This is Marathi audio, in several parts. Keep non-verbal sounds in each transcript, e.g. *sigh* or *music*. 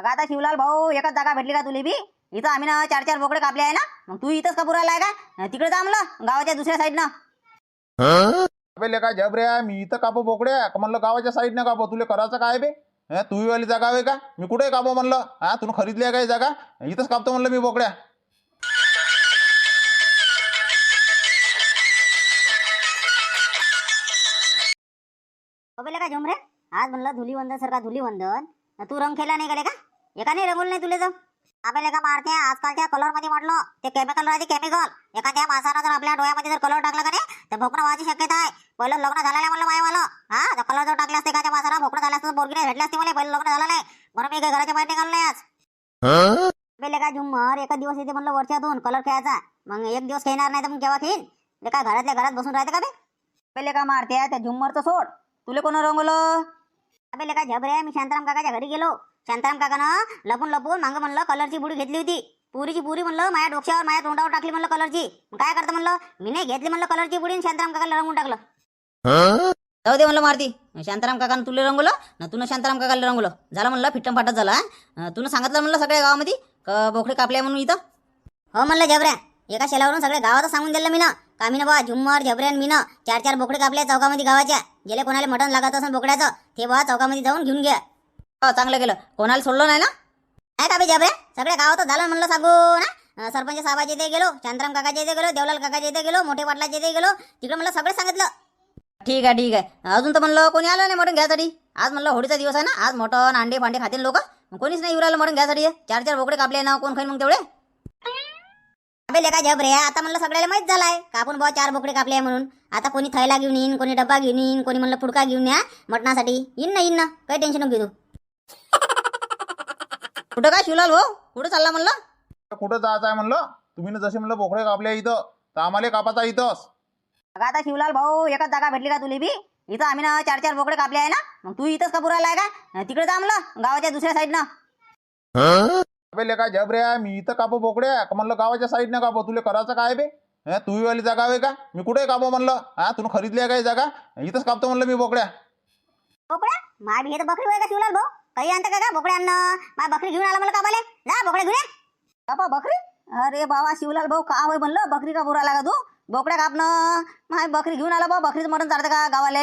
अगं आता शिवलाल भाऊ एकच जागा भेटली का तुला बी? इथं आम्ही ना चार चार बोकडे कापले आहे ना. मग तू इथंच का पुरायला आहे का तिकडे जा म्हणलं गावाच्या दुसऱ्या साईडनं. अबे लेका जबरे मी इथं कापो बोकड्या का म्हणलं गावाच्या साईडनं कापो? तुला करायचं काय बे? हे तू वाली जागा आहे का? मी कुठे कापो म्हणलं? हा तुला खरीदली आहे काय जागा? इथंच कापतो म्हणलं मी बोकड्या. का झुमरे आज म्हणलं धुलीवंदन सारखा धुलीवंदन. तू रंग खेळला नाही गेले का? एका नाही रंगवलं नाही तुला तर. आपल्याला का मारते आजकालच्या कलरमध्ये म्हटलं ते केमिकल राहते केमिकल एखाद्या माणसानं जर आपल्या डोळ्यामध्ये जर कलर टाकला का नाही तर भोकणं व्हायची शक्यता आहे पहिलं लग्न झालेलं आहे म्हणलं मायवालं. हा तर कलर जर टाकले असते एखाद्या माणसाला भोकणं झालं असतं बोरगी नाही भेटले असते मला पहिलं लग्न झालं नाही. म्हणून मी काही घराच्या बाहेर निघालो नाही आज. बेले काय झुम्मर एका दिवस येते म्हणलं वर्षातून कलर खेळायचा. मग एक दिवस खेळणार नाही तर मग केव्हा खेळ ते काय घरातल्या घरात बसून राहते का बे? बेले का मारते त्या झुम्मरचं सोड. तुले कोण रंगवलं? अबे काय झबरे मी शांताराम काकाच्या घरी गेलो. शांताराम काकानं लपून लपून मागं म्हणलं कलरची बुडी घेतली होती. पुरीची पुरी म्हणलं माझ्या डोक्यावर माझ्या तोंडावर टाकली म्हणलं कलरची मग काय करतं म्हणलं? मी नाही घेतली म्हणलं कलरची बुडी आणि शांताराम काकाला रंगून टाकलं. जाऊ दे म्हणलं मारती. शांताराम काकानं तुला रंगवलं ना तुनं शांताराम काकाला रंगवलं. झालं म्हणलं फिट्टम फाटत झाला तुनं सांगितलं म्हणलं सगळ्या गावामध्ये बोकडे कापले म्हणून इथं? हो म्हणलं जबऱ्या एका शेलावरून सगळ्या गावात सांगून दिलं मी ना का ना बा झुम्मर झबऱ्यान मी ना चार चार बोकडे कापले चौकामध्ये गावाच्या. गेले कोणाला मटण लागत असेल बोकड्याचं ते बा चौकामध्ये जाऊन घेऊन घ्या हो चांगलं केलं. कोणाला सोडलं नाही ना? काय का बे सगळ्या गावात झालं म्हणलं सांगू ना? सरपंच साहेबाच्या इथे गेलो चंद्राम काकाच्या इथे गेलो देवलाल काकाच्या इथे गेलो मोठे पाटलाच्या इथे गेलो तिकडे म्हणलं सगळं सांगितलं. ठीक आहे ठीक आहे. अजून तर म्हणलं कोणी आलं नाही मटण घ्यासाठी आज म्हणलं होळीचा दिवस आहे ना? आज मोठं अंडे फांडे खातील लोक. कोणीच नाही उरालं मटण घ्यासाठी चार चार बोकडे कापले ना कोण खाईन मग तेवढे? अबे लेका जब रे. आता म्हणलं सगळ्याला माहीत झालाय. का आपण बुवा चार बोकडे कापले आहे म्हणून. आता कोणी थैला घेऊन येईन कोणी डब्बा घेऊन येईन कोणी म्हणलं फुडका घेऊन या मटणासाठी. येईन ना येईन ना. काही टेन्शन नको घेऊ कुठं काय शिवलाल हो? कुठं चालला म्हणलं? कुठं जायचं आहे म्हणलं? तुम्ही ना जसे म्हणलं बोकडे कापले इथं. तर आम्हाला कापाचा इथंच. अगं आता शिवलाल भाऊ एकच जागा भेटली का तुला बी? इथं आम्ही ना चार चार बोकडे कापले आहे ना. मग तू इथंच का पुरायला आहे का तिकडे जा म्हणलं गावाच्या दुसऱ्या साईडनं अबे लेका जबरे मी इथं कापो बोकड्या का म्हणलं गावाच्या साईडनं कापो? तुला करायचं काय बे? हे? तू वाली जागा आहे का? मी कुठे कापो म्हणलं? हा? तुला खरीदली आहे काय जागा? इथंच कापतो म्हणलं मी बोकड्या. बोकड्या? बी हे तर बकरी होय का शिवलाल भाऊ? काही आणतं का का बोकड्या अन्न? माय बकरी घेऊन आला मला कापाले जा बोकड्या घेऊन. कापा बकरी? अरे बाबा शिवलाल भाऊ का होय म्हणलं? बकरी का पुरा लागा तू? बोकड्या कापणं. माय बकरी घेऊन आला बा बकरीचं मटण चालतं का गावाला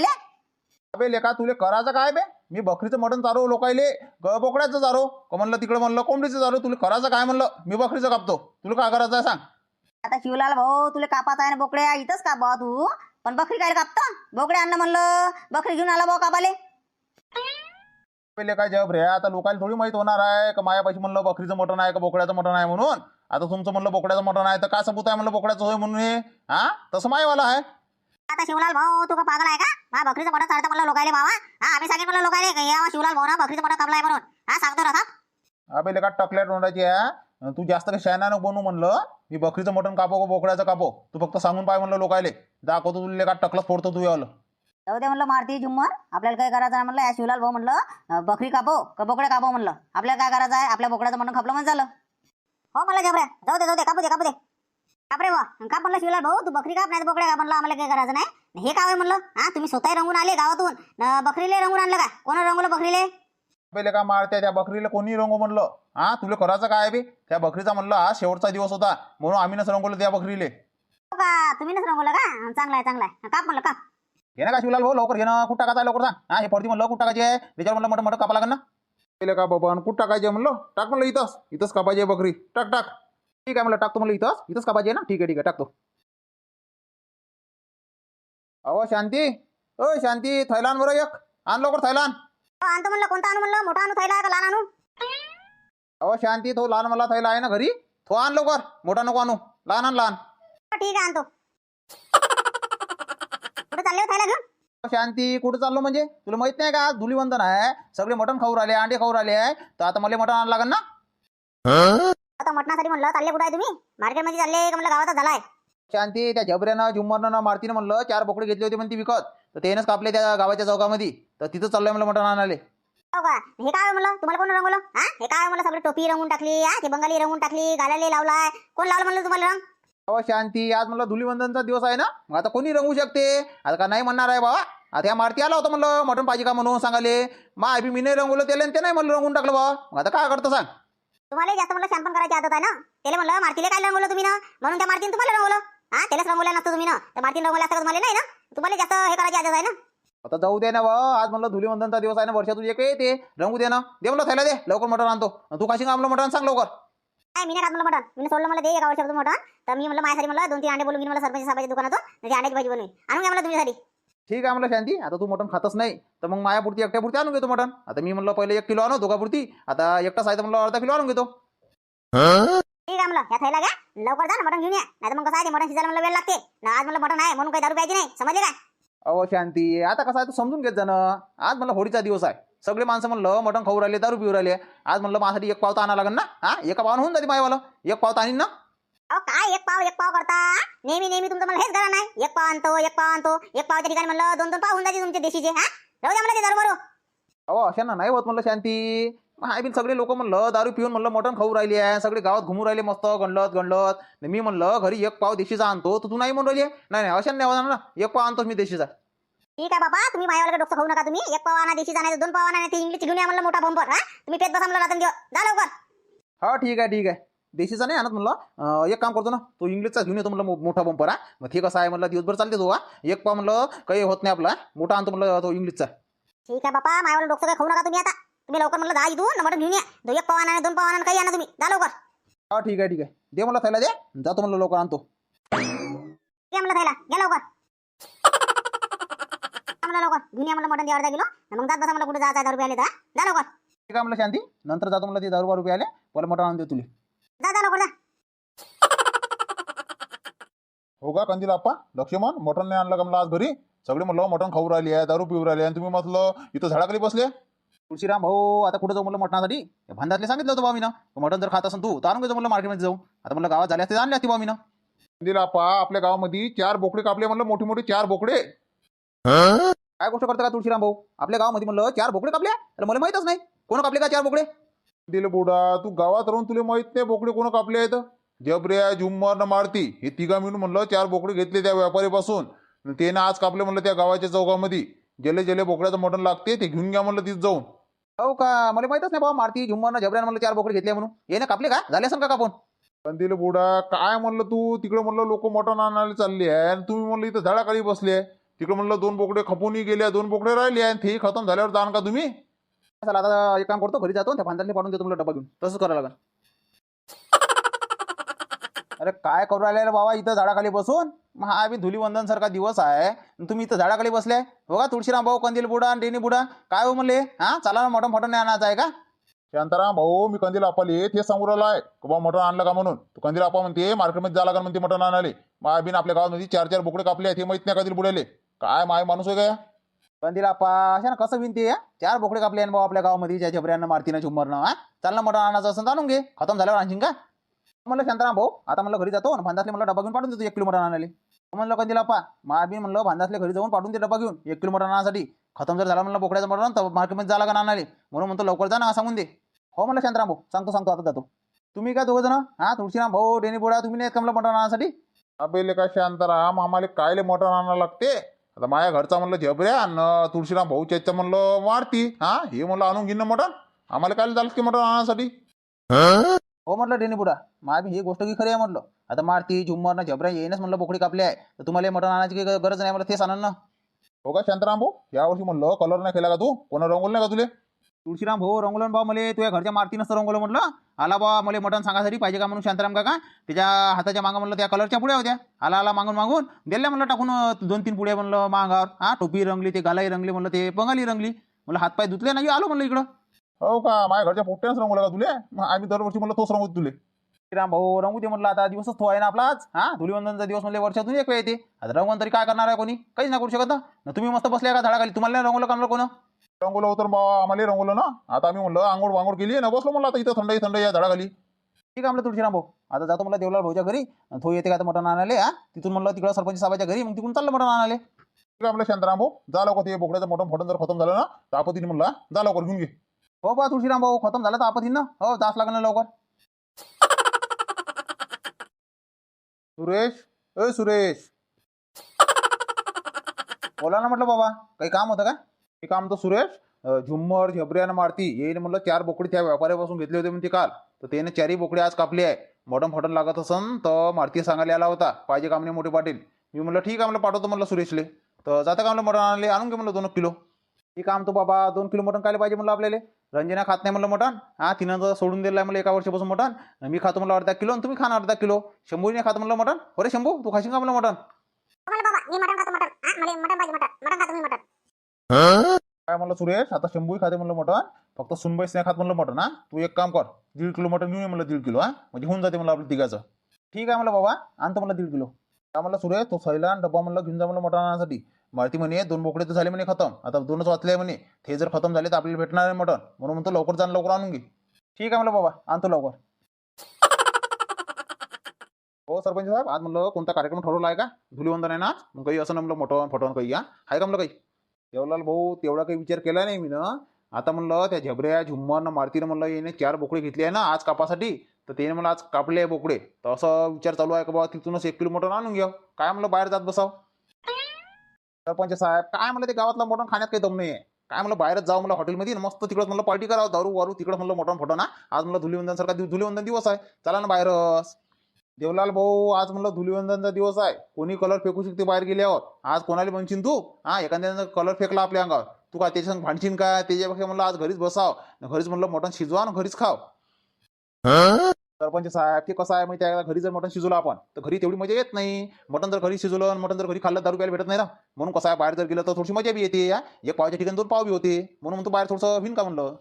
अबे लेका तुले करायचं काय बे? मी बकरीचं मटण चारो लोकायले. ग बोकड्याचं चारो. का म्हणलं तिकडे म्हणलं कोंबडीचं चारो. तुला करायचं काय म्हणलं? मी बकरीचं कापतो. तुला काय करायचं आहे सांग. आता शिवलाल भाऊ तुला कापाचा आहे ना बोकड्या इथंच का बा तू. पण बकरी काय कापता? बोकड्या अन्न म्हणलं. बकरी घेऊन आला भाऊ कापाले पहिले काय जब रे? आता लोकांना थोडी माहीत होणार आहे का मायापाशी म्हणलं बकरीचं मटण आहे का बोकड्याचं मटण आहे म्हणून? आता तुमचं म्हणलं बोकड्याचं मटण आहे तर काय सबूत आहे म्हणलं बोकड्याचं होय म्हणून हे? हा? तसं मायवाला आहे. आता शिवलाल भाऊ तू का पागल आहे का? हा बकरीचं मटण चालतं म्हणलं लोकायले बाबा हा आम्ही सांगेन म्हणलं लोकायले का या शिवलाल भाऊ ना बकरीचं मटण कापलाय म्हणून. हा सांगतो ना अबे लेका टकल्या तोंडाची आहे तू जास्त काही शहाणा नको बनू म्हणलं मी बकरीचं मटण कापो का बोकड्याचं कापो? तू फक्त सांगून पाय म्हणलं लोकायले. दाखवतो तुला लेका टकलं फोडतो तू यावलं. जाऊ दे म्हणलं मारती झुम्मर. आपल्याला काय करायचं म्हणलं या शिवलाल भाऊ म्हणलं बकरी कापो का बोकड्या कापो म्हणलं. आपल्याला काय करायचं आहे? आपल्या बोकड्याचं मटण खापलं म्हणजे झालं. हो मला जबऱ्या जाऊ दे जाऊ दे कापू दे कापू दे. काप रे बा काप म्हणलं शिवलाल भाऊ तू बकरी काप नाही तर बोकड्या काप म्हणलं आम्हाला काय करायचं नाही. हे काय म्हणलं? हा तुम्ही स्वतः रंगून आले गावातून. बकरीले रंगून आणलं का कोण रंगवलं बकरीले? अबे लेका मारते? त्या बकरीला कोणी रंगो म्हणलं? हा तुला करायचं काय बे? त्या बकरीचा म्हणलं हा शेवटचा दिवस होता. म्हणून आम्ही नसं रंगवलं त्या बकरीले. हो का? तुम्ही नस रंगवलं का? चांगलं आहे चांगलं आहे. काप म्हणलं काप. घे ना का शिवलाल भाऊ लवकर घे ना. कुठं टाकायचं आहे लवकर सांग. हा हे पडती म्हणलं कुठं टाकायची आहे? त्याच्यावर म्हणलं मोठं मोठं कापा लागेल ना केलं का बाबा? आणि कुठं टाकायचे म्हणलं? टाक म्हणलं इथंच. इथंच कापायची आहे बकरी. टाक टाक. ठीक आहे म्हणलं टाकतो म्हणलं इथंच. इथंच कापायची आहे ना? ठीक आहे ठीक आहे. टाकतो अहो शांती. ओ शांती. थैलान बरं एक. आण लवकर थैलान. हो, आणतो म्हणलं. कोणता आणू म्हणलं? मोठा आणू थैला का लहान आणू? अहो शांती तो लहान मला थैला आहे ना घरी? तो आण लवकर. मोठा नको आणू. लहान आण लहान. हो, ठीक आहे आणतो. चालले शांती कुठं चाललो म्हणजे? तुला माहीत नाही का आज धुलीवंदन आहे? सगळे मटण खाऊ राहिले अंडे खाऊ राहिले आहे. तर आता मला मटण आणायला लागेल ना? आता मटणासाठी म्हणलं चालले कुठे आहे तुम्ही? मार्केटमध्ये चालले का म्हणलं गावातच झालाय? शांती त्या झबऱ्यानं झुम्मरनं मारतीनं म्हणलं चार बोकडे घेतले होते म्हणते विकत. तर त्यानंच कापले त्या गावाच्या चौकामध्ये. तर तिथं चाललंय म्हणलं मटण आणाले हो का? हे काय म्हणलं? तुम्हाला कोण रंगवलं? हा? हे काय म्हणलं? सगळं टोपी रंगून टाकली हा? ते बंगाली रंगून टाकली गालाले लावलाय. कोण लावलं म्हणलं तुम्हाला रंग? अहो शांती आज म्हणलं धुलीवंदनचा दिवस आहे ना? मग आता कोणी रंगू शकते? आता का नाही म्हणणार आहे बाबा? आता ह्या मारती आला होता म्हणलं मटण पाहिजे का म्हणून सांगाले मा बी मी नाही रंगवलं त्याला आणि ते नाही म्हणलं रंगून टाकलं बा मग आता काय करतं सांग? तुम्हाला जास्त म्हणलं शांतपण करायची आदत आहे ना? त्याला म्हणलं मारतीला काय रंगवलं तुम्ही ना? म्हणून त्या मारतीने तुम्हाला रंगवलं. हा त्यालाच रंगवलं नसतं तुम्ही ना? तर मारतीने रंगवलं असतं का तुम्हाला? नाही ना? तुम्हाला जास्त हे करायची आदत आहे ना? आता जाऊ दे ना बा आज म्हणलं धुलीवंदनचा दिवस आहे ना वर्षातून एक येते. रंगू दे ना. दे म्हणलं थैला दे. लवकर मटण आणतो. आणि तू खाशी का आपलं मटण? सांग लवकर. काय मी नाही खात मटण मी सोडलं मला दे एका वर्षाचं मटण तर मी म्हणलं माझ्यासाठी म्हणलं दोन तीन अंडे बोलून घेऊन मला सरपंच साहेबाच्या दुकानातून. त्याची अंड्याची भाजी बनवी आणून घ्या मला तुमच्यासाठी. ठीक आहे म्हणलं शांती. आता तू मटण खातच नाही तर मग मायापुरती एकट्यापुरती आणून घेतो मटण. आता मी म्हणलं पहिले एक किलो आणू दोघापुरती आता एकटाच आहे तर म्हणलं अर्धा किलो आणून घेतो. ठीक आहे म्हणलं ह्या थैला घ्या. लवकर जा ना मटण घेऊन या. नाही तर मग कसं आहे ते मटण शिजायला मला वेळ लागते. ना आज म्हणलं मटण आहे म्हणून काही दारू प्यायची नाही. समजले काय? अहो शांती. आता कसं आहे तू समजून घेत जाणं आज म्हणलं होळीचा दिवस आहे. सगळे माणसं म्हणलं मटण खाऊ राहिले दारू पिऊ राहिले. आज म्हणलं माझ्यासाठी एक पावता आणा लागेल ना? हा? एका पावन होऊन जाते मायवालं. एक पावता आणीन ना? अहो काय एक पाव एक पाव करता? नेहमी नेहमी तुमचं मला हेच करा नाही. एक पाव आणतो एक पाव आणतो. एक पावच्या ठिकाणी म्हणलं दोन दोन पाव होऊन जाते तुमचे देशीचे हा? राहू द्या मला ते दारू अहो अशा ना नाही होत म्हणलं शांती. हाय बिन सगळे लोक म्हणलं दारू पिऊन म्हणलं मटण खाऊ राहिले आहे. सगळे गावात घुमू राहिले मस्त गणलत गणलत. मी म्हणलं घरी एक पाव देशीचा आणतो तर तू नाही म्हणून राहिली नाही नाही अशा नाही होणार ना. एक पाव आणतोच मी देशीचा. ठीक आहे बाबा तुम्ही माझ्यावर डोकं खाऊ नका तुम्ही. एक पाव आणा देशीचा नाही तर दोन पाव आणा नाही ते इंग्लिश घेऊन या म्हणलं मोठा बंपर हा? तुम्ही पेट बसा म्हणलं रातून घेऊ जा लवकर. हा ठीक आहे ठीक आहे. देशीचा नाही आणत म्हणलं. अं, एक काम करतो ना तो इंग्लिशचा घेऊन येतो म्हणलं मो- मोठा बंपर हा? मग ते कसं आहे म्हणलं दिवसभर चालते तो हा? एक पाव म्हणलं काही होत नाही आपला मोठा आणतो म्हणलं तो इंग्लिशचा. ठीक आहे बाबा माझ्यावर डोकं काय खाऊ नका तुम्ही आता. तुम्ही लवकर म्हणलं दहा इथून मटण घेऊन या. दो एक पाव आणा नाही दोन पाव आणा काही आणा तुम्ही. जा लवकर. हा ठीक आहे ठीक आहे. दे म्हणलं थैला दे. जातो म्हणलं लवकर आणतो. घ्या म्हणलं थैला. घ्या लवकर. म्हणलं लवकर. घेऊन या म्हणलं मटण दे अर्धा किलो आणि मग जात बसा कुठे जायचं आहे दारू प्यायला हा? जा लवकर. ठीक आहे म्हणलं शांती. नंतर जातो म्हणलं ते दारू बारू प्यायले पहिलं मटण आणून दे तुला. जा जा लवकर जा. हो का कंदील आप्पा? लक्ष्मण मटण नाही आणलं का मला आज घरी? सगळे म्हणलं मटण खाऊ राहिले आहे दारू पिऊ राहिले आणि तुम्ही म्हटलं इथं झाडाखाली बसले. तुळशीराम भाऊ आता कुठं जाऊ म्हणलं मटणासाठी? त्या भांड्यातले सांगितलं होतं मी ना मटण जर खात असेल तू तर आणून घेतो म्हणलं मार्केटमध्ये जाऊ आता म्हणलं गावात झाले असते आणले असते ना कंदील आप्पा आपल्या गावामध्ये चार बोकडे कापले म्हणलं मोठे मोठे चार बोकडे. काय गोष्ट करता का तुळशीराम भाऊ? आपल्या गावामध्ये म्हणलं चार बोकडे कापले तर मला माहीतच नाही. कोण कापले का चार बोकडे? कंदील बुडा तू गावात राहून तुला माहीत नाही बोकडे कोण कापले आहेत. जबऱ्या झुम्मर न मारती हे तिघा मिळून म्हणलं चार बोकडे घेतले त्या व्यापारीपासून. आणि त्यानं आज कापले म्हणलं त्या गावाच्या चौकामध्ये जेले जेले बोकड्याचं मटण लागते ते घेऊन घ्या म्हणलं तिथं जाऊन. हो का? मला माहीतच नाही बाबा मारती झुम्मरनं झबऱ्यानं म्हणलं चार बोकडे घेतले म्हणून. ये ना कापले का? झाले असेल का कापून? कंदील बुडा काय म्हणलं तू? तिकडे म्हणलं लोक मटण आणायला चालले आहे आणि तुम्ही म्हणलं इथं झाडाखाली बसले तिकडे म्हणलं दोन बोकडे खपूनही गेल्या दोन बोकडे राहिले आणि तेही खतम झाल्यावर जाण का तुम्ही? चला आता एक काम करतो घरी जातो त्या भांड्यातले पाठवून देतो म्हणलं डबा घेऊन. तसंच करायला लागेल. *laughs* अरे काय करू राहिले रे बाबा इथं झाडाखाली बसून? मग हा बी धुलीवंदन सारखा दिवस आहे. तुम्ही इथं झाडाखाली बसले? हो का तुळशीराम भाऊ कंदील बुडा आणि डेनी बुडा. काय हो म्हणले? हा? चला ना मोठं मोठं नाही आणायचं आहे का? शांताराम भाऊ मी कंदील आपाले ते सांगू राहिला आहे. की बा मटण आणलं का म्हणून? तो कंदील आपा म्हणते मार्केटमध्ये जा लागेल म्हणते मटण आणाले मग आपल्या गावामध्ये चार चार बोकडे कापले आहेत हे माहीत नाही कंदील बुडाले. काय माय माणूस आहे काय? कंदील आपा अशा ना कसं विनते चार बोकडे कापले भाऊ आपल्या गावामध्ये ज्या झबऱ्यानं मारतीनं झुमरनं हा? चाल ना मोठं आणायचं असं आणून घे. खतम झाल्यावर आणशीन का? म्हणलं शांताराम भाऊ आता म्हणलं घरी जातो. आणि भांदासले म्हणलं डबा घेऊन पाठवून देतो एक किलो मटण आणाले म्हणलं कंदील मा बी म्हणलं भांदासले घरी जाऊन पाठवून ते डबा घेऊन एक किलो मटण आणण्यासाठी खतम जर झाला म्हणलं बोकड्याचं मटण तर मार्केटमध्ये जायला का आणाले म्हणून म्हणतो लवकर जा ना सांगून दे. हो म्हणलं शांताराम भाऊ सांगतो सांगतो आता जातो. तुम्ही काय दोघं जण? हा तुळशीराम भाऊ डेनी बोडा तुम्ही नाही कमलं मटण आणण्यासाठी अबेले काय शांताराम आम्हाला कायले मटण आणायला लागते? आता माझ्या घरचा म्हणलं झबऱ्या आणि तुळशीराम भाऊ चेच्या म्हणलं मारती हा? हे म्हणलं आणून ना मटण? आम्हाला काय चालत की मटण आणण्यासाठी हो म्हटलं डेनी बुडा मा बी ही गोष्ट की खरी आहे म्हटलं. आता मारती झुम्मरनं झबऱ्या येईनच म्हणलं बोकडी कापली आहे. तर तुम्हाला हे मटण आणायची काही गरज नाही मला तेच आणन ना. हो का शांताराम भाऊ? यावर्षी म्हणलं कलर नाही केला का तू? कोणा रंगवलं नाही का तुले? तुळशीराम भाऊ रंगोलन भाऊ मला तुझ्या घरच्या मारती नसतं रंगवलं म्हटलं. आला बा मला मटण सांगासाठी पाहिजे का म्हणून शांताराम काका? त्याच्या हाताच्या मागं म्हणलं त्या कलरच्या पुड्या होत्या. आला आला मागून मागून. दिल्या म्हणलं टाकून दोन तीन पुड्या म्हणलं मागावर. हा टोपी रंगली ते गालाही रंगली म्हणलं ते बंगाली रंगली. म्हणलं हातपाय धुतले नाही आलो म्हणलं इकडं. हो का? माझ्या घरच्या पोट्यानंच रंगवलं का तुले? मग आम्ही दरवर्षी म्हणलं तोच रंगवतो तुले. श्रीराम भाऊ रंगू दे म्हटलं आता दिवसच तो आहे ना आपला आज हा धुलीवंदनचा दिवस म्हणजे वर्षातून एक वेळ येते. आता रंगवून तरी काय करणार आहे कोणी? काहीच नाही करू शकत. ना न तुम्ही मस्त बसले का झाडाखाली. तुम्हाला नाही रंगवलं करणार कोण? रंगवलं होतं बाबा आम्हाला रंगवलं ना? आता आम्ही म्हणलं आंघोळ वांगोळ केली ना बसलो म्हणलं आता इथं थंड थंड या झाडाखाली. ठीक आहे म्हणलं तुळशीराम भाऊ. आता जातो म्हणलं देवलाल भाऊच्या घरी. तो येते का मटण आणाले हा? तिथून म्हणलं तिकडं सरपंच साहेबाच्या घरी मग तिकडून चाललं मटण आणाले ठीक आहे म्हणलं शांताराम भाऊ जा लवकर ते बोकड्याचं मोठं फटण जर खतम झालं ना तर आपत्तीने म्हणलं जा लवकर घेऊन घे. हो बा तुळशीराम भाऊ खतम झालं तर आपत्ती ना? हो जास लागलं ना लवकर. सुरेश ए सुरेश. बोला ना म्हटलं बाबा काही काम होतं का? हे काम तर सुरेश झुम्मर झबरे आणि मारती येईल म्हणलं चार बोकडे त्या व्यापाऱ्यापासून घेतले होते म्हणते काल. तर त्याने चारही बोकडे आज कापले आहे. मटण फटण लागत असन तर मारती सांगायला आला होता पाहिजे काम नाही मोठे पाटील. मी म्हणलं ठीक आहे म्हणलं पाठवतो म्हणलं सुरेशले. तर जाता का म्हणलं मटण आणले आणून घे म्हणलं दोन किलो. हे काम तो बाबा दोन किलो मटण काय पाहिजे म्हणलं आपल्याला? रंजना खात नाही म्हणलं मटण? हा तिनं जर सोडून दिलं आहे मला एका वर्षापासून मटण. मी खातो म्हणलं अर्धा किलो आणि तुम्ही खा अर्धा किलो. शंभूने खात म्हणलं मटण? अरे शंभू तू खाशील का म्हणलं मटण. काय म्हणलं सुरेश? आता शंभूही खाते म्हणलं मटण. फक्त सुनबाईस नाही खात म्हणलं मटण हा. तू एक काम कर दीड किलो मटण घेऊन ये म्हणलं दीड किलो हा. म्हणजे होऊन जाते म्हणलं आपलं तिघाचं. ठीक आहे म्हणलं बाबा आणतो म्हणलं दीड किलो. काय म्हणलं सुरेश? तो सैला डब्बा म्हणलं घेऊन जा म्हणलं मटण आणण्यासाठी मारती म्हणे दोन बोकडे तर झाले म्हणे खतम. आता दोनच वाचले म्हणे. ते जर खतम झाले तर आपल्याला भेटणार आहे मटण. म्हणून म्हणतो लवकर जाण लवकर आणून घे. ठीक आहे म्हणलं बाबा आणतो लवकर. *laughs* हो सरपंच साहेब आज म्हणलं कोणता कार्यक्रम ठरवला आहे का? धुलीवंदन आहे ना मग काही असं ना म्हणलं मोठं फटवून काही या आहे का म्हणलं काही? देवलाल भाऊ तेवढा काही विचार केला नाही मी ना. आता म्हणलं त्या झबऱ्या झुम्मानं मारतीनं म्हणलं याने चार बोकडे घेतले आहे ना आज कापासाठी. तर त्याने मला आज कापले आहे बोकडे. तर असं विचार चालू आहे का बाबा तिथूनच एक किलोमीटर आणून घ्या. काय म्हणलं बाहेर जात बसाव? सरपंच साहेब काय म्हणलं ते गावातलं मटण खाण्यात काही दम नाही आहे काय म्हणलं बाहेरच जाऊ मला हॉटेलमध्ये. मस्त तिकडं म्हणलं पार्टी करावं दारू वारू तिकडं म्हणलं मोठा फोटो ना. आज म्हणलं धुलीवंदन सारखा धुलीवंदन दिवस आहे. चला ना बाहेरच. देवलाल भाऊ आज म्हणलं धुलिवंदनचा दिवस आहे. कोणी कलर फेकू शकते बाहेर गेल्यावर? आज कोणाला म्हणशील तू? हा एखाद्यानं कलर फेकला आपल्या अंगावर. तू काय त्याच्या भांडशील का? त्याच्यापेक्षा म्हणलं आज घरीच बसाव. घरीच म्हणलं मटण शिजवा आणि घरीच खाव. सरपंच साहेब ते कसं आहे माहिती आहे घरी जर मटण शिजवलं आपण तर घरी तेवढी मजा येत नाही. मटण जर घरी शिजवलं आणि मटण जर घरी खाल्लं दारू प्यायला भेटत नाही ना. म्हणून कसं आहे बाहेर जर गेलं तर थोडीशी मजा बी येते या. एक पावच्या ठिकाणी दोन पाव बी होते. म्हणून म्हणतो बाहेर थोडंसं भिन का म्हणलं.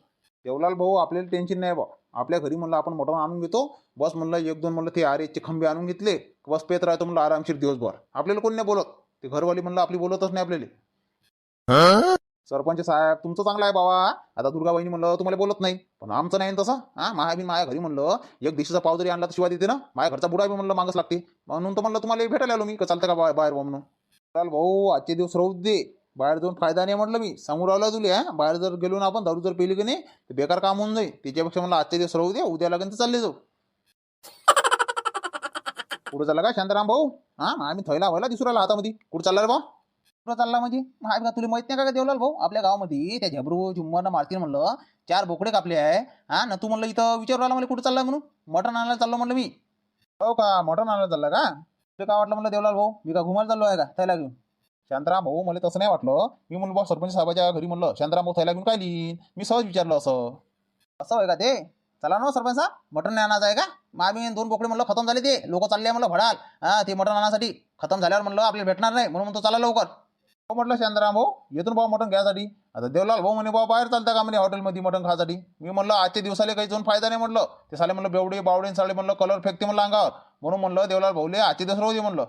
देवलाल भाऊ आपल्याला टेन्शन नाही बा आपल्या घरी म्हणलं आपण मटण आणून घेतो. बस म्हणलं एक दोन म्हणलं ते आरेचे खंबे आणून घेतले. बस पेत राहतो म्हणलं आरामशीर दिवसभर. आपल्याला कोण नाही बोलत. ते घरवाली म्हणलं आपली बोलतच नाही आपल्याला. सरपंच साहेब तुमचं चांगलं आहे बाबा. आता दुर्गाबाईनी म्हणलं तुम्हाला बोलत नाही. पण आमचं नाही तसं. हा माया बी माझ्या घरी म्हणलं एक दिशेचा पाव जरी आणला तर शिवाय देते ना. माझ्या घरचा बुडा बी म्हणलं मागच लागते. म्हणून तर म्हणलं तुम्हाला भेटायला आलो मी. का चालतं का बाहेर बा म्हणून? चाल भाऊ आजचे दिवस राहू दे. बाहेर जाऊन फायदा नाही म्हटलं मी. समोर आला तुले हा? बाहेर जर गेलो ना आपण दारू जर पेली की नाही तर बेकार काम होऊन जाईल. त्याच्यापेक्षा म्हणलं आजचे दिवस राहू दे उद्या लागेल तर चालले जाऊ. *laughs* कुठं चालला का शांताराम भाऊ? हा? आम्ही थैला व्हायला दिसू राहिला हातामध्ये. कुठं चालला रे भाऊ? कुठं चालला म्हणजे? माहीत का तुला माहीत नाही का देवलाल भाऊ? आपल्या गावामध्ये त्या झबरू झुम्मरनं मारतील म्हणलं. चार बोकडे कापले आहे. हा? ना तू म्हणलं इथं विचारू राहिला मला कुठं चालला म्हणून? मटण आणायला चाललो म्हणलं मी. हो का? मटण आणायला चालला का? तुला काय वाटलं म्हणलं देवलाल भाऊ? मी का घुमायला चाललो आहे का? थैला घेऊन? शांतराम भाऊ मला तसं नाही वाटलं. मी म्हणलं बा सरपंच साहेबाच्या घरी म्हणलं शांतराम भाऊ थैला घेऊन काय लिहीन? मी सहज विचारलं असं. असं होय का ते? चला ना हो, सरपंच साहेब. मटण नाही आणायचं आहे का? मग आम्ही दोन बोकडे म्हणलं खतम झाले ते. लोक चालले म्हणलं भडाल. हा ते मटण आणण्यासाठी खतम झाल्यावर म्हणलं आपल्याला भेटणार नाही. म्हणून म्हणतो चला लवकर. हो म्हटलं शांताराम भाऊ येतून भाऊ मटण घ्यायसाठी. आता देवलाल भाऊ म्हणे बाबा बाहेर चालता का म्हणे हॉटेलमध्ये मटण खायसाठी? मी म्हणलं आजच्या दिवसाले काही जाऊन फायदा नाही म्हटलं. ते साले म्हणलं बेवडे बावडे साले म्हणलं कलर फेकते म्हणलं अंगावर. म्हणून म्हणलं देवलाल भाऊले आजचे दिवस राहू दे म्हणलं.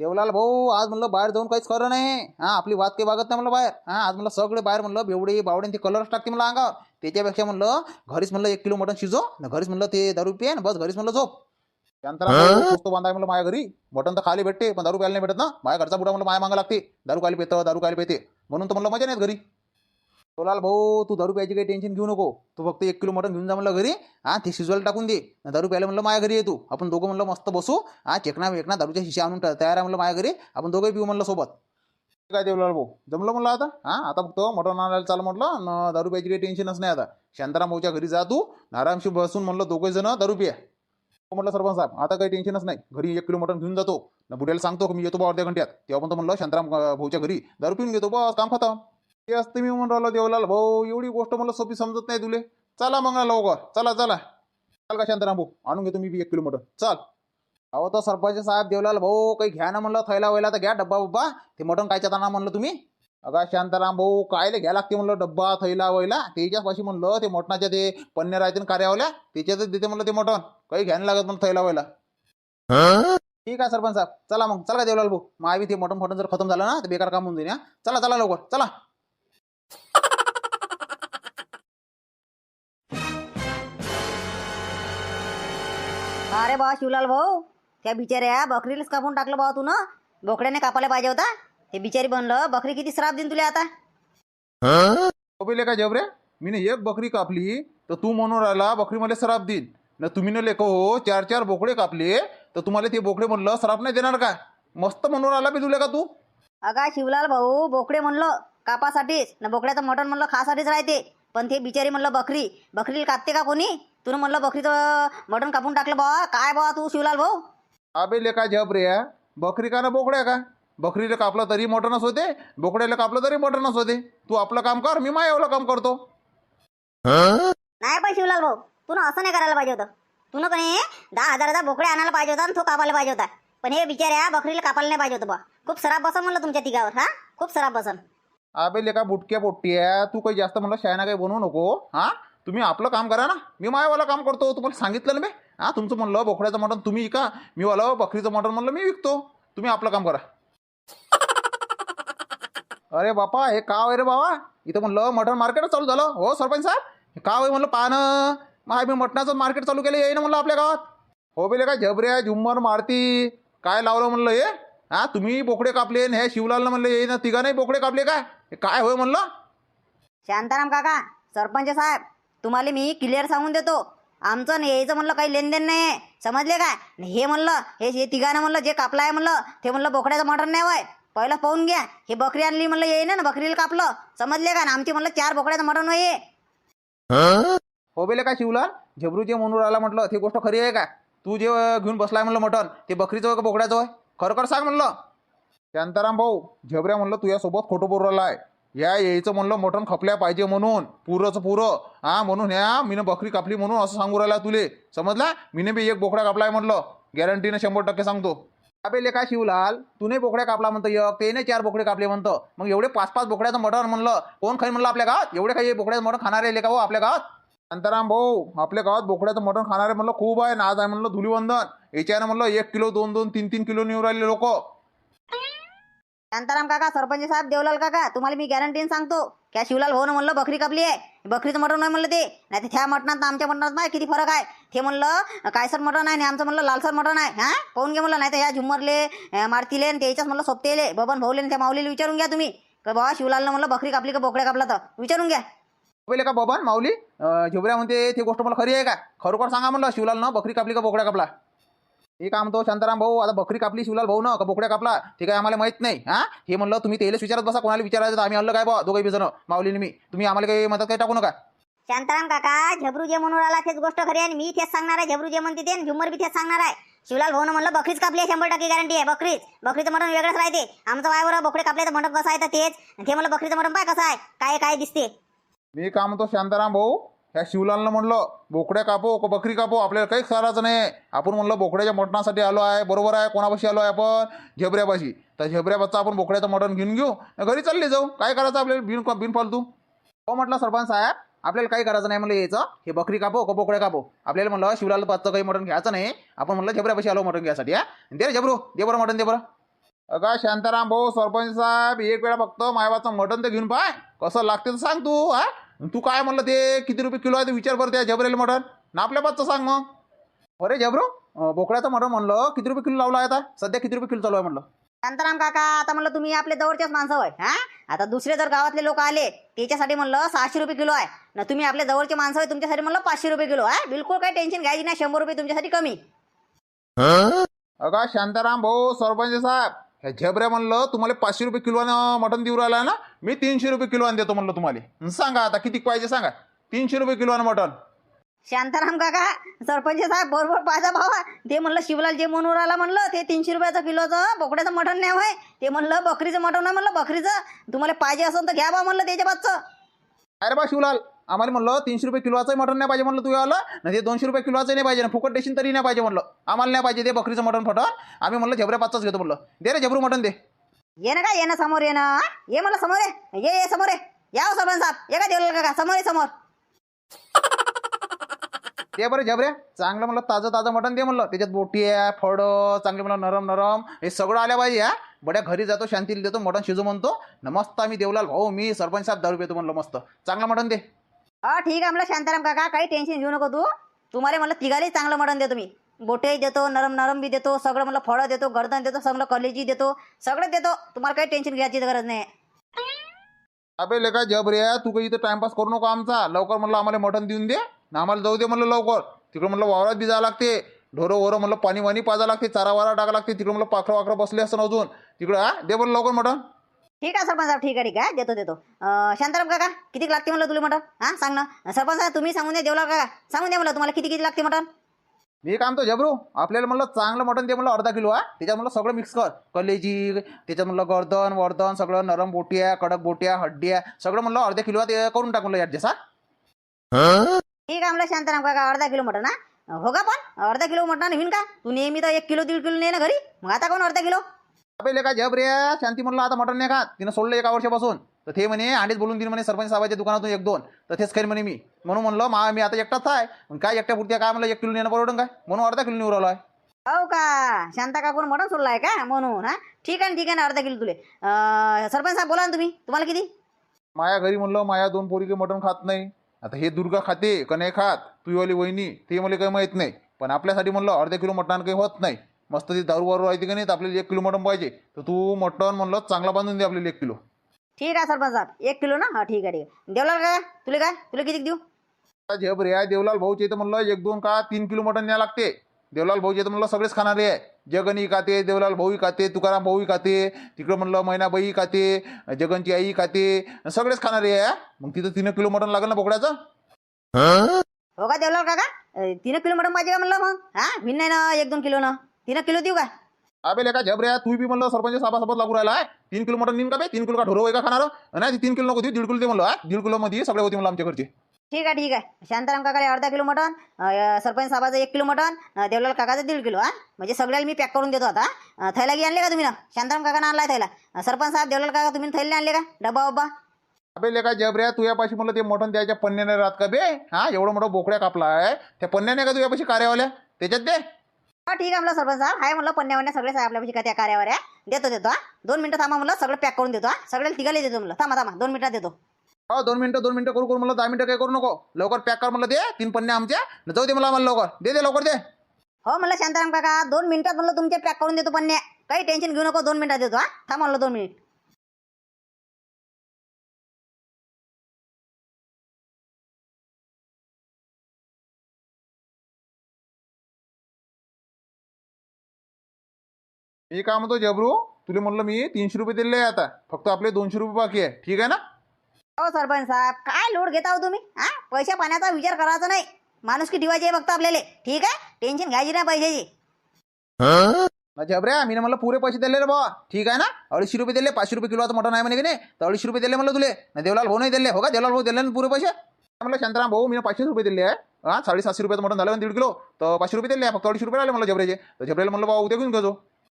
देवलाल भाऊ आज म्हणलं बाहेर जाऊन काहीच खरं नाही. हा आपली वाद काही वागत नाही म्हणलं बाहेर. हा आज म्हणलं सगळे बाहेर म्हणलं बेवडे बावडे ते कलरच टाकते म्हणलं अंगावर. त्याच्यापेक्षा म्हणलं घरीच म्हणलं एक किलो मटण शिजो न घरीच म्हणलं ते दारू पिये बस घरीच म्हणलं झोप. भाऊ, पुस्तो बांधाय म्हणलं माझ्या घरी. मटण तर खाली भेटते पण दारू प्यायला नाही भेटत ना. माझ्या घरचा बुडा म्हणलं माया मागा लागते. दारू खाली पेतं दारू खाली पेते. म्हणून तर म्हणलं मजा नाही घरी. बोलाल भाऊ तू दारू प्यायची काही टेन्शन घेऊ नको. तू फक्त एक किलो मटण घेऊन जा म्हणलं घरी. हा ते शिजवायला टाकून दे. दारू प्यायला म्हणलं माझ्या घरी ये तू. आपण दोघं म्हणलं मस्त बसू. हा चेकना वेकना दारूच्या शिशा आणून तयार आहे म्हणलं माझ्या घरी. आपण दोघंही पिऊ म्हणलं सोबत. काय देवलाल भाऊ? जमलं म्हणलं आता? हा आता फक्त मटण आणायला चाल म्हटलं. न दारू प्यायची काही टेन्शनच नाही आता. शांताराम भाऊच्या घरी जा तू. आरामशी बसून म्हणलं दोघे जण दारू पिया. हो म्हटलं सरपंच साहेब आता काही टेन्शनच नाही. घरी एक किलो मटण घेऊन जातो. बुड्याला सांगतो की मी येतो बा अर्ध्या घंट्यात. तेव्हा पण म्हणलं शांताराम भाऊच्या घरी. दारू पिऊन घेतो बस काम खतम. ते असते मी म्हणून राहिलो देवलाल. भाऊ एवढी गोष्ट मला सोपी समजत नाही तुले. चला मग ना लवकर. चला चला. चाल का शांताराम भाऊ? आणून घेतो मी बी एक किलो चल. अहो तर सरपंच साहेब देवलाल भाऊ काही घ्या ना म्हणलं थैला वैला तर घ्या डब्बा बब्बा. ते मटण कायच्या ताना म्हणलं तुम्ही? अगा शांताराम भाऊ कायले घ्या लागते म्हणलं डब्बा थैला वैला. त्याच्याच पाशी म्हणलं ते मटणाच्या ते पन्ने राहते कार्यावल्या त्याच्यातच देते म्हणलं ते मटण. काही घ्या नाही लागत म्हणलं थैला वैला. ठीक आहे सरपंच साहेब. चला मग. चला देवलाल भाऊ? मग ते मटण फटण जर खतम झालं ना तर बेकार काम होऊन जाईल चला चला लवकर. चला. अरे बा शिवलाल भाऊ त्या बिचाऱ्या बकरीलाच कापून टाकलं भाऊ तू ना? बोकड्याने कापायला पाहिजे होता. हे बिचारी बनलं बकरी किती श्राप देईन तुला आता? पहिले काय जबरे मी ना एक बकरी कापली तर तू म्हणून राहिला बकरी मला सराप देईन. ना तुम्ही ना लेखो हो चार चार बोकडे कापले तर तुम्हाला ते बोकडे म्हणलं सराप नाही देणार का? मस्त म्हणून राहिला बी तुला का तू? अगा शिवलाल भाऊ बोकडे म्हणलं. कापासाठीच. ना बोकड्याचं मटण म्हणलं खासाठीच राहते. पण ते बिचारी म्हणलं बकरी. बकरीला कापते का कोणी? तुला म्हणलं बकरीचं मटण कापून टाकलं बा. काय बा तू शिवलाल भाऊ? अबे लेका जब रे बकरी का ना बोकड्या का? बकरीला कापलं तरी मटणच होते बोकड्याला कापलं तरी मटणच होते. तू आपलं काम कर मी मायावलं काम करतो. नाही पण शिवलाल भाऊ तू असं नाही करायला पाहिजे होतं. तू ना कोणी दहा हजाराचा बोकडे आणायला पाहिजे होता आणि तो कापायला पाहिजे होता. पण हे बिचाऱ्या बकरीला कापायला नाही पाहिजे होतं बा. खूप सराब बसन म्हणलं तुमच्या तिघावर हा? खूप सराब बसन. अबे लेका बुटक्या पोट्ट्या तू काही जास्त म्हणलं शायना काही बनवू नको हो. हा. तुम्ही आपलं काम करा ना. मी मायावाला काम करतो तुम्हाला सांगितलं ना मी. हा तुमचं म्हणलं बोकड्याचं मटण तुम्ही विका मी वाला बकरीचं मटण म्हणलं मी विकतो. तुम्ही आपलं काम करा. अरे बापा हे का आहे रे बाबा? इथं म्हणलं मटण मार्केट चालू झालं. हो सरपंच साहेब? हे का होय म्हणलं पाहणं? मग मी मटणाचं मार्केट चालू केलं येईन म्हणलं आपल्या गावात. हो बेले काय झबऱ्या झुम्मर मारती. काय लावलं म्हणलं हे? हा तुम्ही बोकडे कापले न हे शिवलालनं म्हणलं येईन तिघा नाही बोकडे कापले काय? हे काय होय म्हणलं? शांताराम काका सरपंच साहेब तुम्हाला मी क्लिअर सांगून देतो. आमचं आणि यायचं म्हणलं काही लेनदेन नाही आहे समजले काय? आणि हे म्हणलं हे हे तिघानं म्हणलं जे कापलं आहे म्हणलं ते म्हणलं बोकड्याचं मटण नाही वय पहिलं पाहून घ्या. हे बकरी आणली म्हणलं येईन ना बकरीला कापलं. समजले का? ना आमची म्हणलं चार बोकड्याचं मटण होय हो बेले काय शिवलाल? झबरू जे म्हणून राहिला म्हटलं ती गोष्ट खरी आहे का? तू जे अं, घेऊन बसलाय म्हणलं मटण ते बकरीचं होय का बोकड्याचं होय? खरखर सांग म्हणलं. शांताराम भाऊ झेबऱ्या म्हणलं तुझ्यासोबत खोटं बोलू राहिलाय. या यायचं म्हणलं मटण खपल्या पाहिजे म्हणून. पुरंच पुरं. हा म्हणून ह्या मीनं बकरी कापली म्हणून असं सांगू राहिला तुले. समजला? मीने बी एक बोकडा कापलाय म्हटलं गॅरंटीनं शंभर टक्के सांगतो. अबे काय शिवलाल? तूने बोकड्या कापला म्हणतं एक. तेने चार बोकडे कापले म्हणतं. मग एवढे पाच पाच बोकड्याचं मटण म्हणलं. कोण खाईन म्हणलं आपल्या गावात? एवढे काही बोकड्याचं मटण खाणारे लेका हो आपल्या गावात? शांताराम भाऊ आपल्या गावात बोकड्याचं मटण खाणारे म्हणलं खूप आहे ना आज आहे म्हणलं धुलीवंदन. याच्यानं म्हणलं एक किलो दोन दोन तीन तीन किलो नेऊन राहिले लोक. शांताराम काका सरपंच साहेब देवलाल काका तुम्हाला मी गॅरंटीन सांगतो त्या शिवलाल भाऊ म्हणलं बकरी कापली आहे. बकरीचं मटण नाही म्हणलं ते. नाही त्या मटणात आमच्या मटणात नाही किती फरक आहे. ते म्हणलं कायसर मटण आहे आणि आमचं म्हणलं लालसर मटण आहे. हा? पाहून घे म्हणलं नाही तर ह्या झुमरले मारतीले आणि त्याच्याच म्हणलं सोपतेले बबन भाऊले आणि त्या माऊलीला विचारून घ्या तुम्ही. का बाबा शिवलालनं म्हणलं बकरी कापली का बोकड्या कापला तर? विचारून घ्या. पहिले का बबन माऊली? अं, म्हणते ती गोष्ट मला खरी आहे का? खरोखर सांगा म्हणलं शिवलाल ना बकरी कापली का बोकड्या कापला? हे काम तो शांताराम भाऊ आता बकरी कापली शिवलाल भाऊ ना का बोकड्या कापला? ते काय आम्हाला माहीत नाही हा? हे म्हणलं तुम्ही तेलेच विचारत बसा कोणाला विचारायचं आम्ही हल्लं काय बा दोघे जण माऊलीने मी. तुम्ही आम्हाला काही मदत काही टाकू नका. शांताराम काका झबरू जे म्हणून आला तेच गोष्ट खरी आहे आणि मी तेच सांगणार आहे झबरू जे म्हणते ते झुमर बी तेच सांगणार आहे. शिवलाल भाऊ म्हणलं बकरीच कापली आहे शंभर टक्के गॅरंटी आहे बकरीच. बकरीचं मटण वेगळंच राहते. आमचं वायवर बकरी कापले तर मटण कसं आहे तर तेच. ते म्हणलं बकरीचं मटण पाय कसं आहे? काय काय दिसते? मी काम म्हणतो शांताराम भाऊ ह्या शिवलालनं म्हणलं बोकड्या कापो का बकरी कापो आपल्याला काहीच करायचं नाही. आपण म्हणलं बोकड्याच्या मटणासाठी आलो आहे बरोबर आहे कोणापाशी आलो आहे आपण? झेबऱ्यापाशी. तर झेबऱ्यापासून आपण बोकड्याचं मटण घेऊन घेऊ घरी चालले जाऊ. काय करायचं आपल्याला? बिन बिन फालतू हो म्हटलं सरपंच साहेब आपल्याला काही करायचं नाही म्हणलं यायचं. हे बकरी कापो का बोकड्या कापो? आपल्याला म्हणलं शिवलाल पाचचं काही मटण घ्यायचं नाही. आपण म्हणलं झेबऱ्यापाशी आलो मटण घ्यायसाठी हा? दे रे झेबरू दे बरं मटण दे बरं. अगा शांताराम भाऊ सरपंच साहेब एक वेळा फक्त मायबाचं मटण तर घेऊन पाय. कसं लागते तर सांग तू हा? तू काय म्हणलं ते? किती रुपये किलो आहे ते विचार बरं त्या झबरेल मटण. ना आपल्या बादचं सांग मग. अरे झबरू अं, बोकड्याचं मटण म्हणलं किती रुपये किलो लावला आहे आता? सध्या किती रुपये किलो चालू आहे म्हणलं? शांताराम काका आता म्हणलं तुम्ही आपले जवळचेच माणसं होय हा? आता दुसरे जर गावातले लोक आले त्याच्यासाठी म्हणलं सहाशे रुपये किलो आहे. ना तुम्ही आपले जवळचे माणसं होय तुमच्यासाठी म्हणलं पाचशे रुपये किलो आहे. बिलकुल काही टेन्शन घ्यायची नाही शंभर रुपये तुमच्यासाठी कमी. अगा शांताराम भाऊ सरपंच साहेब ह्या झेबऱ्या म्हणलं तुम्हाला पाचशे रुपये किलोनं मटण देऊ राहिला ना? मी तीनशे रुपये किलोनं देतो म्हणलं तुम्हाला. सांगा आता किती पाहिजे सांगा. तीनशे रुपये किलोनं मटण. शांताराम काका सरपंच साहेब बरोबर पाहिजा भावा. ते म्हणलं शिवलाल जे म्हणून राहिला म्हणलं ते तीनशे रुपयाचं किलोचं बोकड्याचं मटण नाही होय. ते म्हणलं बकरीचं मटण आहे म्हणलं बकरीचं. तुम्हाला पाहिजे असेल तर घ्या बा म्हणलं त्याच्या बादचं अरे बा शिवलाल आम्हाला म्हणलं तीनशे रुपये किलोचं मटण नाही पाहिजे म्हणलं तुझ्या ना ते दोनशे रुपये किलोचं नाही पाहिजे ना फुकट देशील तरी नाही पाहिजे म्हणलं. आम्हाला नाही पाहिजे ते बकरीचं मटण फटण आम्ही म्हणलं झेबऱ्या पाचच घेतो म्हणलं. दे रे झेबरू मटण दे. ये ना का ये ना समोर ये ना हा? ये मला समोर ये ये ये समोर ये या हो सरपंच साहेब ये का देवलाल काका समोर ये समोर ते बरं झबऱ्या चांगलं म्हणलं ताजं ताजं मटण दे म्हणलं त्याच्यात बोटी आहे फळं चांगले म्हणलं नरम नरम हे सगळं आल्या पाहिजे हा बड्या घरी जातो शांतीला देतो मटण शिजू म्हणतो न मस्त आम्ही देवलाल भाऊ मी सरपंच साहेब दारू पितो म्हणलं मस्त चांगलं मटण दे हा ठीक आहे म्हणलं शांताराम काका काही टेन्शन घेऊ नको तू तुम्हाला म्हणलं तिघाले चांगलं मटण देतो मी बोटेही देतो नरम नरम बी देतो सगळं म्हणलं फळं देतो गर्दन देतो सगळं कलेजी देतो सगळं देतो. तुम्हाला काही टेन्शन घ्यायची गरज नाही. अबे लेका झबऱ्या तू काही इथं टाइमपास करू नको आमचा. लवकर म्हणलं आम्हाला मटण देऊन दे. न आम्हाला जाऊ दे म्हणलं लवकर. तिकडं म्हणलं वावरात बी जावं लागते. ढोरं वरं म्हणलं पाणी वाणी पाजा लागते चारा वारा टाका लागते. तिकडं म्हणलं पाखरं वाखरं बसले असतं अजून. तिकडं हा? दे बरं लवकर मटण ठीक आहे सरपंच साहेब ठीक आहे ठीक आहे. देतो देतो. अं, शांताराम काका किती लागते म्हणलं तुला मटन हां सांग ना. सरपंच साहेब तुम्ही सांगून द्या देवला काका. सांगून द्या म्हणलं तुम्हाला किती किती लागते मटन मी काय म्हणतो जबरू आपल्याला म्हणलं चांगलं मटण दे म्हणलं अर्धा किलो हा? त्याच्यात म्हणलं सगळं मिक्स कर. कलेजी त्याच्यात म्हणलं गर्दन वर्दन सगळं नरम बोट्या कडक बोट्या हड्ड्या सगळं म्हणलं अर्ध्या किलो ते करून टाक म्हणलं ॲडजस्ट हा? ठीक आहे म्हणलं शांताराम काका अर्धा किलो मटन हा? हो का पण? अर्धा किलो मटण होईन का? तू नेहमी तर एक किलो दीड किलो ने ना घरी? मग आता कोण अर्धा किलो? पहिले का जब रे शांती म्हणलं आता मटण नाही खात. तिनं सोडलं एका वर्षापासून. तर ते म्हणे अंडीच बोलून दिली म्हणे सरपंच साहेबाच्या दुकानातून एक दोन. तर तेच खाईन म्हणे मी. म्हणून म्हणलं मा मी आता एकटाच आहे. मग काय एकट्या पुरत्या काय म्हणलं एक किलो नेणं परवडून काय? म्हणून अर्धा किलो निवडलो आहे. हो का? शांता काकून मटण सोडलं आहे का? म्हणून हा? ठीक आहे ना ठीक आहे ना अर्धा किलो तुले. अं, सरपंच साहेब बोला ना तुम्ही. तुम्हाला किती? माया घरी म्हणलं माया दोन पोरी मटण खात नाही. आता हे दुर्गा खाते का नाही खात? तुझीवाली वहिनी ते मला काही माहीत नाही. पण आपल्यासाठी म्हणलं अर्धा किलो मटण काही होत नाही. मस्त ती दारू वारू राहते का नाही तर आपल्याला एक किलो मटण पाहिजे. तर तू मटण म्हणलं चांगला बांधून दे आपल्याला एक किलो. ठीक आहे सरपंच साहेब एक किलो ना? हा ठीक आहे ठीक आहे. देवलाल का तुला काय? तुला किती देऊ? झेप रे देवलाल भाऊचे तर म्हणलं एक दोन का तीन किलो मटण न्याय लागते. देवलाल भाऊचे तर म्हणलं सगळेच खाणारे आहे. जगनही खाते देवलाल भाऊही खाते तुकाराम भाऊही खाते तिकडं म्हणलं मैनाबाई खाते जगनची आई खाते सगळेच खाणारे आहे मग तिथं तीन किलो मटण लागेल ना बोकड्याचं? हो का देवलाल काका? अं, तीन किलो मटण पाहिजे का म्हणलं मग? हा? भिन्न नाही ना एक दोन किलो ना? तीन किलो देऊ का? अबे लेका आहे, तू बी म्हणलं सरपंच साबासोबत लागू राहिला आहे तीन किलो मटण नेईन का बे? तीन किलो का ढोरो का खाणार? नाही ती तीन किलो नको दीड किलो दे म्हणलं हा? दीड किलो मध्ये सगळे होते म्हणलं आमच्या घरचे. ठीक आहे ठीक आहे. शांताराम काकाला अर्धा किलो मटण अं, सरपंच साहेबाचं एक किलो मटण अं, देवलाल काकाचं दीड किलो हा. म्हणजे सगळ्याला मी पॅक करून देतो आता अं, थैला की आणले का तुम्ही ना? शांताराम काकानं आणलाय थैला. अं, सरपंच साहेब देवलाल काका तुम्ही थैले आणले का? डब्बा वब्बा? अबे लेका जब रे तुझ्यापाशी म्हणलं ते मटण द्यायच्या पन्न्याने राहत का बे? हा एवढं मोठं बोकड्या कापला आहे त्या पन्न्याने का तुझ्यापाशी कार्यावाल्या? त्याच्यात दे. हा ठीक आहे म्हणलं सरपंच साहेब. हाय म्हणलं पन्न्या वन्या सगळे साहेब आपल्यापाशी का त्या कार्यावर आहे देतो देतो हा. दोन मिनिटं थांबा म्हणलं सगळं पॅक करून देतो हा. सगळ्याला तिघाले देतो म्हणलं. थांबा थांबा. दोन मिनिटात देतो. हो दोन मिनिटं दोन मिनिटं करू करू म्हणलं दहा मिनिटं काही करू नको. लवकर पॅक कर म्हणलं दे. तीन पन्ने आमच्या न जाऊ दे मला आम्हाला लवकर. दे दे लवकर दे. हो म्हणलं शांताराम काका दोन मिनिटात म्हणलं तुमचे पॅक करून देतो पन्न्या काही टेन्शन घेऊ नको दोन मिनिटात देतो हा. थांबा म्हणलं दोन मिनिट. मी काय म्हणतो जबरू तुला म्हणलं मी तीनशे रुपये दिले आहे आता. फक्त आपले दोनशे रुपये बाकी आहे. ठीक आहे ना? हो सरपंच साहेब. काय लोड घेता हो तुम्ही? हा? पैशा पाण्याचा विचार करायचा नाही. माणूस की ठेवायची आहे फक्त आपल्याला? ठीक आहे? टेन्शन घ्यायची नाही पैशाची. जबऱ्या मी म्हणलं पुरे पैसे दिले रे बाबा ठीक आहे ना? अडीचशे रुपये दिले पाचशे रुपये किलोचं मटण आहे म्हणे की नाही? तर अडीचशे रुपये दिले म्हणलं तुले. ना देवलाल भाऊ नाही दिले. हो का? देवलाल भाऊ दिले ना पुरे पैसे? म्हणलं शांताराम भाऊ मी पाचशे रुपये दिले आहे. हा साडेसातशे रुपयाचं मटण झालं ना दीड किलो. तर पाचशे रुपये दिले आहे. फक्त अडीचशे रुपये आले मला जबऱ्याचे. तर जबऱ्याला म्हणलं बाबा उद्या घेऊन घेतो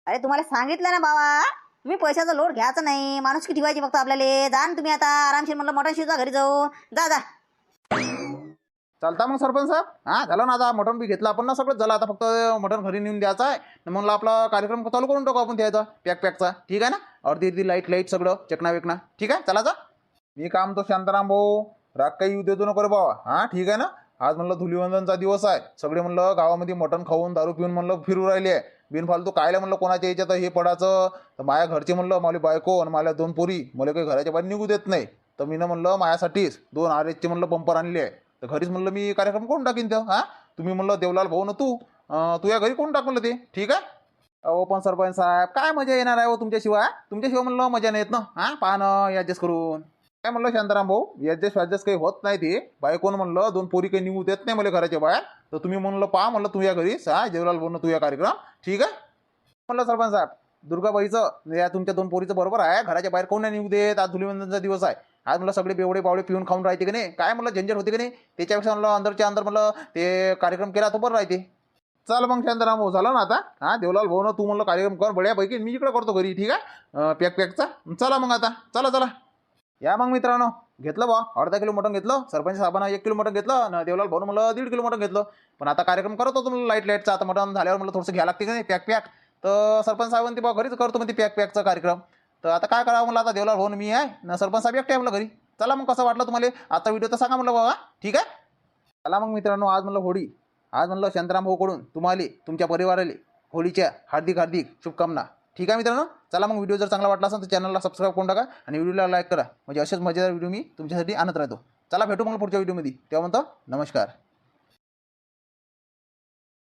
अरे तुम्हाला सांगितलं ना बाबा तुम्ही पैशाचा लोड घ्यायचा नाही. माणूस की ठेवायची फक्त आपल्याला. जा ना तुम्ही आता आरामशीर म्हणलं मटण शिजवा घरी जाऊ. जा जा. चालता मग सरपंच साहेब? हा झालं ना आता मटण बी घेतलं आपण ना सगळं झालं आता फक्त मटण घरी नेऊन द्यायचं आहे. न म्हणलं आपला कार्यक्रम चालू करून टाकू आपण द्यायचा पॅक पॅकचा. ठीक आहे ना? अर्धी अर्धी लाइट लाइट सगळं चकना वेकना. ठीक आहे? चला जा. मी काम तो शांताराम भाऊ. राग काही येऊ देतो नको रे बाबा हा ठीक आहे ना? आज म्हणलं धुलीवंदनचा दिवस आहे. सगळे म्हणलं गावामध्ये मटण खाऊन दारू पिऊन म्हणलं फिरू राहिले. आहे बिनफालतू कायला म्हणलं कोणाच्या याच्यात हे पडायचं? तर माझ्या घरचे म्हणलं मला बायको आणि मला दोन पोरी मला काही घराच्या बाहेर निघू देत नाही. तर मी म्हणलं माझ्यासाठीच दोन आर एचचे म्हणलं बंपर आणले आहे. तर घरीच म्हणलं मी कार्यक्रम कोण टाकीन तर हा? तुम्ही म्हणलं देवलाल भाऊ ना तू तू या घरी कोण टाक म्हणलं ते? ठीक आहे? अहो पण सरपंच साहेब काय मजा येणार आहे हो तुमच्याशिवाय तुमच्याशिवाय म्हणलं मजा नाही येत ना हा? पाहणं ॲडजस्ट करून. काय म्हणलं शांताराम भाऊ? ॲडजस्ट ॲडजस्ट काही होत नाही ते. बायकोन म्हणलं दोन पोरी काही निघू देत नाही मला घराच्या बाहेर. तर तुम्ही म्हणलं पहा म्हणलं तुझ्या घरी. घरीच हा देवलाल तुझ्या तू या कार्यक्रम. ठीक आहे? म्हणलं सरपंच साहेब दुर्गाबाईचं या तुमच्या दोन पोरीचं बरोबर आहे. घराच्या बाहेर कोण नाही निघू देत? आज धुलीवंदनचा दिवस आहे. आज मला सगळे बेवडे बावडे पिऊन खाऊन राहते की नाही? काय म्हणलं झंझट होते की नाही? त्याच्यापेक्षा म्हणलं अंदरच्या अंदर म्हणलं ते कार्यक्रम केला तर बरं राहते. चल मग शांताराम भाऊ झालं ना आता? हा देवलाल भाऊ तू म्हणलं कार्यक्रम कर बढ्यापैकी. मी इकडे करतो घरी ठीक आहे? पॅक पॅकचा. चला मग आता. चला चला. या मग मित्रांनो. घेतलं बा अर्धा किलो मटण घेतलं. सरपंच साहेबांना एक किलो मटण घेतलं. न देवलाल भाऊ मला दीड किलो मटण घेतलं. पण आता कार्यक्रम करत होतो मला लाइट लाईटचा आता मटण झाल्यावर मला थोडंसं घ्यायला लागते की नाही? पॅक पॅक तर सरपंच साहेबांनी बा घरीच करतो म्हणते पॅक पॅकचा कार्यक्रम. तर आता काय करावं मला आता देवलाल भाऊ मी आहे. ना सरपंच साहेब एकटे आहे घरी. चला मग कसं वाटलं तुम्हाला? आता व्हिडिओ तर सांगा म्हणलं बाबा ठीक आहे? चला मग मित्रांनो आज म्हणलं होळी. आज म्हणलं शंतराम भाऊकडून तुम्हाला तुमच्या परिवाराला होळीच्या हार्दिक हार्दिक शुभकामना. ठीक आहे मित्रांनो? चला मग व्हिडिओ जर चांगला वाटला असेल तर चॅनलला सबस्क्राईब करून टाका आणि व्हिडिओला लाईक करा. म्हणजे असेच मजेदार व्हिडिओ मी तुमच्यासाठी आणत राहतो. चला भेटू मग पुढच्या व्हिडिओमध्ये तेव्हा म्हणतो नमस्कार.